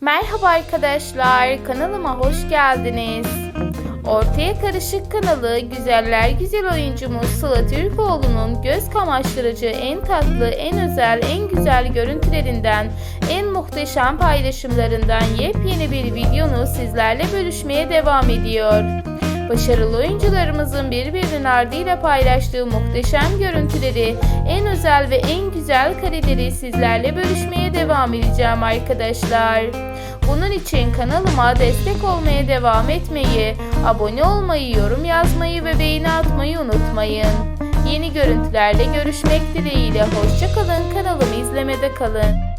Merhaba arkadaşlar, kanalıma hoş geldiniz. Ortaya Karışık kanalı güzeller güzel oyuncumuz Sıla Türkoğlu'nun göz kamaştırıcı, en tatlı, en özel, en güzel görüntülerinden, en muhteşem paylaşımlarından yepyeni bir videonu sizlerle bölüşmeye devam ediyor. Başarılı oyuncularımızın birbirinin ardıyla paylaştığı muhteşem görüntüleri, en özel ve en güzel kareleri sizlerle bölüşmeye devam edeceğim arkadaşlar. Bunun için kanalıma destek olmaya devam etmeyi, abone olmayı, yorum yazmayı ve beğeni atmayı unutmayın. Yeni görüntülerle görüşmek dileğiyle hoşçakalın kanalımı izlemede kalın.